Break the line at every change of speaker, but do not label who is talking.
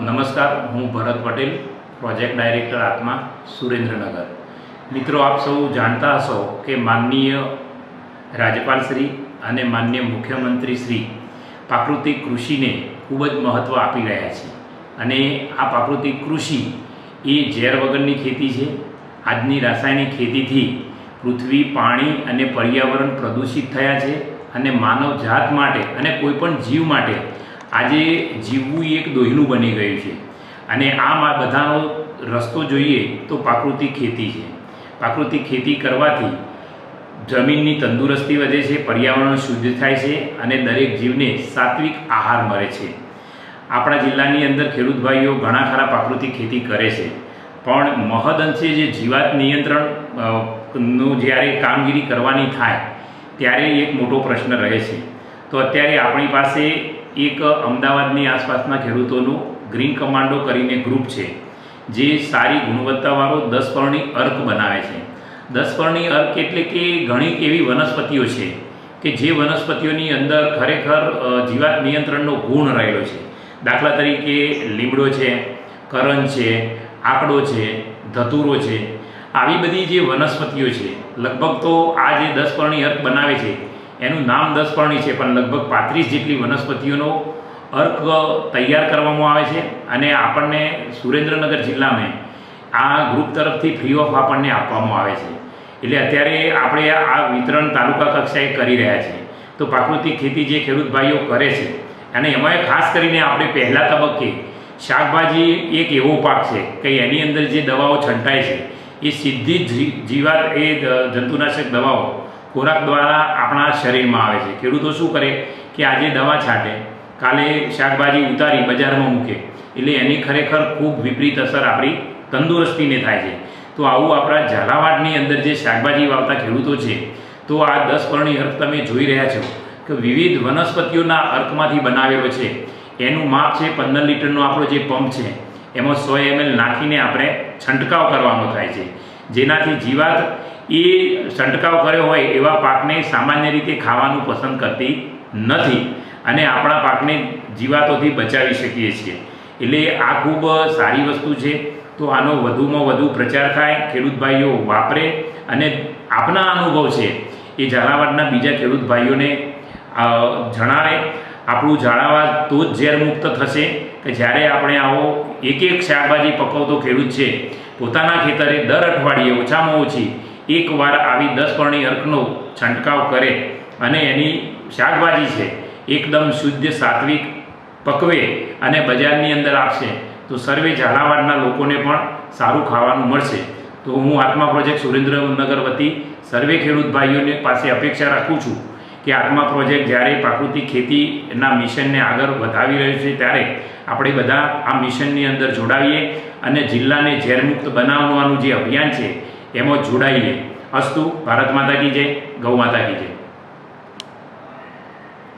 નમસ્કાર, હું ભરત Patel, project director આત્મા, સુરેન્દ્રનગર. મિત્રો, આપ સૌ જાણતા હશો કે માનનીય રાજ્યપાલ શ્રી અને માનનીય મુખ્યમંત્રી શ્રી પ્રાકૃતિક કૃષિને ખૂબ જ મહત્ત્વ આપી રહ્યા છે. અને આ પ્રાકૃતિક કૃષિ એ ઝેર વગરની ખેતી છે. આજની રાસાયણિક ખેતીથી પૃથ્વી, પાણી અને પર્યાવરણ પ્રદૂષિત થયા છે. અને માનવ જાત માટે અને કોઈપણ જીવ માટે આજે જીવવું એક દોહલું બની ગયું છે. અને આમ આ બધાનો રસ્તો જોઈએ તો પ્રાકૃતિક ખેતી છે. પ્રાકૃતિક ખેતી કરવાથી જમીનની તંદુરસ્તી વધે છે, પર્યાવરણ શુદ્ધ થાય છે અને દરેક જીવને સાત્વિક આહાર મળે છે. આપણા જિલ્લાની અંદર ખેડૂત ભાઈઓ ઘણા ખરા પ્રાકૃતિક ખેતી કરે છે. પણ મહદઅંશે જે જીવાત નિયંત્રણનું જ્યારે કામગીરી કરવાની થાય, ત્યારે એક મોટો પ્રશ્ન રહે છે. તો અત્યારે આપણી પાસે એક અમદાવાદની આસપાસના ખેડૂતોનું ગ્રીન કમાન્ડો કરીને ગ્રુપ છે, જે સારી ગુણવત્તાવાળો દસ પર્ણી અર્ક બનાવે છે. દસ પર્ણી અર્ક એટલે કે ઘણી એવી વનસ્પતિઓ છે કે જે વનસ્પતિઓની અંદર ખરેખર જીવાત નિયંત્રણનો ગુણ રહેલો છે. દાખલા તરીકે લીમડો છે કરન છે, આકડો છે, ધતુરો છે. આવી બધી જે વનસ્પતિઓ છે, લગભગ તો આ જે દસ પર્ણી અર્ક બનાવે છે એનું નામ દસપર્ણી છે, પણ લગભગ પાંત્રીસ જેટલી વનસ્પતિઓનો અર્ક તૈયાર કરવામાં આવે છે અને આપણને સુરેન્દ્રનગર જિલ્લામાં આ ગ્રુપ તરફથી ફ્રી ઓફ આપણને આપવામાં આવે છે. એટલે અત્યારે આપણે આ વિતરણ તાલુકા કક્ષાએ કરી રહ્યા છીએ. તો પ્રાકૃતિક ખેતી જે ખેડૂત ભાઈઓ કરે છે, અને એમાં ખાસ કરીને આપણે પહેલા તબક્કે શાકભાજી એક એવો પાક છે કે એની અંદર જે દવાઓ છંટાય છે, એ સીધી જીવાત એ જંતુનાશક દવાઓ ખોરાક દ્વારા આપણા શરીરમાં આવે છે. ખેડૂતો શું કરે કે આજે દવા છાંટે, કાલે શાકભાજી ઉતારી બજારમાં મૂકે, એટલે એની ખરેખર ખૂબ વિપરીત અસર આપણી તંદુરસ્તીને થાય છે. તો આવું આપણા ઝાલાવાડની અંદર જે શાકભાજી વાવતા ખેડૂતો છે, તો આ દસ પરણી અર્ક તમે જોઈ રહ્યા છો કે વિવિધ વનસ્પતિઓના અર્કમાંથી બનાવેલો છે. એનું માપ છે પંદર લીટરનો આપણો જે પંપ છે, એમાં સો એમએલ નાખીને આપણે છંટકાવ કરવાનો થાય છે. જેનાથી જીવાત એ છંટકાવ કર્યો હોય એવા પાકને સામાન્ય રીતે ખાવાનું પસંદ કરતી નથી અને આપણા પાકને જીવાતોથી બચાવી શકીએ છીએ. એટલે આ ખૂબ સારી વસ્તુ છે. તો આનો વધુમાં વધુ પ્રચાર થાય, ખેડૂત ભાઈઓ વાપરે અને આપના અનુભવ છે એ ઝાલાવાડના બીજા ખેડૂત ભાઈઓને જણાવે. આપણું ઝાડાવાડ તો જ ઝેરમુક્ત થશે કે જ્યારે આપણે આવો એક એક શાકભાજી પકવતો ખેડૂત છે. પોતાના ખેતરે દર અઠવાડિયે ઓછામાં ઓછી એકવાર આવી દસ પરણી અર્કનો છંટકાવ કરે અને એની શાકભાજી છે, એકદમ શુદ્ધ સાત્વિક પકવે અને બજારની અંદર આપશે, તો સર્વે ઝાલાવાડના લોકોને પણ સારું ખાવાનું મળશે. તો હું આત્મા પ્રોજેક્ટ સુરેન્દ્રનગર વતી સર્વે ખેડૂત ભાઈઓને પાસે અપેક્ષા રાખું છું કે આત્મા પ્રોજેક્ટ જ્યારે પ્રાકૃતિક ખેતીના મિશનને આગળ વધાવી રહ્યું છે ત્યારે આપણે બધા આ મિશનની અંદર જોડાવીએ અને જિલ્લાને ઝેરમુક્ત બનાવવાનું જે અભિયાન છે એમાં જોડાઈએ અસ્તુ ભારત માતા કી જય ગૌ માતા કી જય.